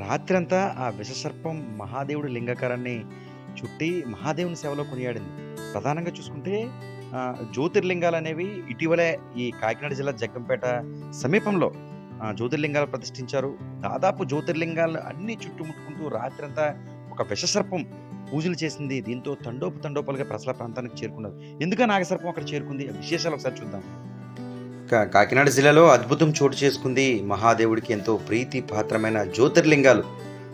రాత్రంతా ఆ విషసర్పం మహాదేవుడి లింగాకారాన్ని చుట్టి మహాదేవుని సేవలో కొనియాడింది. ప్రధానంగా చూసుకుంటే ఆ, జ్యోతిర్లింగాలు అనేవి ఇటీవలే ఈ కాకినాడ జిల్లా జగ్గంపేట సమీపంలో జ్యోతిర్లింగాలు ప్రతిష్ఠించారు. దాదాపు జ్యోతిర్లింగాలు అన్ని చుట్టుముట్టుకుంటూ రాత్రంతా ఒక విషసర్పం పూజలు చేసింది. దీంతో తండోపు తండోపాలుగా ప్రసల ప్రాంతానికి చేరుకున్నారు ఎందుకు నాగసర్పం అక్కడ చేరుకుంది? విశేషాలు ఒకసారి చూద్దాం. కా- కాకినాడ జిల్లాలో అద్భుతం చోటు చేసుకుంది మహాదేవుడికి ఎంతో ప్రీతి పాత్రమైన జ్యోతిర్లింగాలు.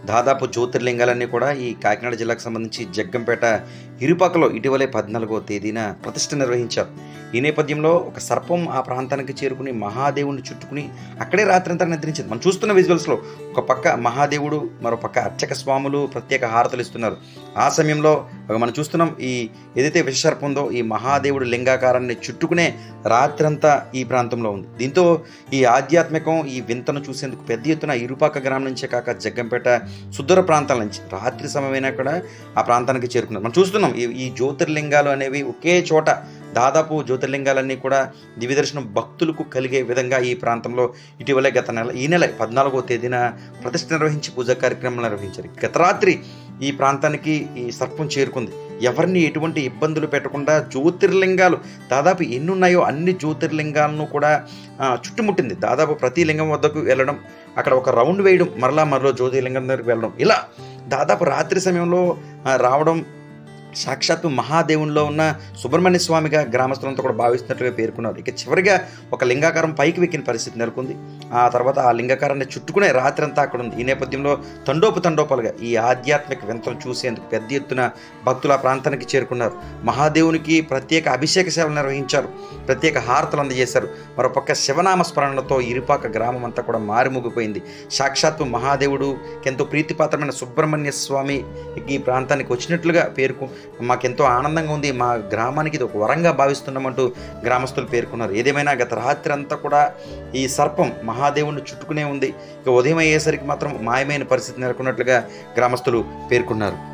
దాదాపు జ్యోతిర్లింగాలన్నీ కూడా ఈ కాకినాడ జిల్లాకు సంబంధించి జగ్గంపేట ఇరుపక్కలో ఇటీవలే పద్నాలుగో తేదీన ప్రతిష్ట నిర్వహించారు. ఈ నేపథ్యంలో ఒక సర్పం ఆ ప్రాంతానికి చేరుకుని మహాదేవుడిని చుట్టుకుని అక్కడే రాత్రంతా నిద్రించింది. మనం చూస్తున్న విజువల్స్లో ఒక పక్క మహాదేవుడు మరో పక్క అర్చక స్వాములు ప్రత్యేక హారతలు ఇస్తున్నారు. ఆ సమయంలో మనం చూస్తున్నాం ఈ ఏదైతే విషసర్పం ఉందో ఈ మహాదేవుడు లింగాకారాన్ని చుట్టుకునే రాత్రంతా ఈ ప్రాంతంలో ఉంది. దీంతో ఈ ఆధ్యాత్మికం ఈ వింతను చూసేందుకు పెద్ద ఎత్తున ఇరుపాక గ్రామం నుంచే కాక జగ్గంపేట సుదూర ప్రాంతాల నుంచి రాత్రి సమయమైనా కూడా ఆ ప్రాంతానికి చేరుకున్నారు. మనం చూస్తున్నాం ఈ ఈ జ్యోతిర్లింగాలు అనేవి ఒకే చోట దాదాపు జ్యోతిర్లింగాలన్నీ కూడా దివ్యదర్శనం భక్తులకు కలిగే విధంగా ఈ ప్రాంతంలో ఇటీవలే గత నెల ఈ నెల పద్నాలుగో తేదీన ప్రతిష్ఠ నిర్వహించి పూజా కార్యక్రమం నిర్వహించారు. గత రాత్రి ఈ ప్రాంతానికి ఈ సర్పం చేరుకుంది. ఎవరిని ఎటువంటి ఇబ్బందులు పెట్టకుండా జ్యోతిర్లింగాలు దాదాపు ఎన్ని ఉన్నాయో అన్ని జ్యోతిర్లింగాలను కూడా చుట్టుముట్టింది. దాదాపు ప్రతి లింగం వద్దకు వెళ్ళడం అక్కడ ఒక రౌండ్ వేయడం మరలా మరలో జ్యోతిర్లింగం దగ్గరికి వెళ్ళడం. ఇలా దాదాపు రాత్రి సమయంలో రావడం సాక్షాత్తు మహాదేవునిలో ఉన్న సుబ్రహ్మణ్య స్వామిగా గ్రామస్తులంతా కూడా భావిస్తున్నట్లుగా పేర్కొన్నారు. ఇక చివరిగా ఒక లింగాకారం పైకి వెక్కిన పరిస్థితి నెలకొంది. ఆ తర్వాత ఆ లింగాకారాన్ని చుట్టుకునే రాత్రి అంతా అక్కడ ఉంది ఈ నేపథ్యంలో తండోపు తండోపాలుగా ఈ ఆధ్యాత్మిక వింతలు చూసేందుకు పెద్ద ఎత్తున భక్తులు ఆ ప్రాంతానికి చేరుకున్నారు. మహాదేవునికి ప్రత్యేక అభిషేక సేవలు నిర్వహించారు. ప్రత్యేక హారతలు అందజేశారు. మరోపక్క శివనామ స్మరణలతో ఇరుపాక గ్రామం అంతా కూడా మారిమోగిపోయింది. సాక్షాత్తు మహాదేవుడు ఎంతో ప్రీతిపాత్రమైన సుబ్రహ్మణ్య స్వామి ఈ ప్రాంతానికి వచ్చినట్లుగా పేర్కొ మాకెంతో ఆనందంగా ఉంది. మా గ్రామానికి ఇది ఒక వరంగా భావిస్తున్నామంటూ గ్రామస్తులు పేర్కొన్నారు. ఏదేమైనా గత రాత్రి అంతా కూడా ఈ సర్పం మహాదేవుని చుట్టుకునే ఉంది. ఇక ఉదయం అయ్యేసరికి మాత్రం మాయమైన పరిస్థితి నెలకొన్నట్లుగా గ్రామస్తులు పేర్కొన్నారు.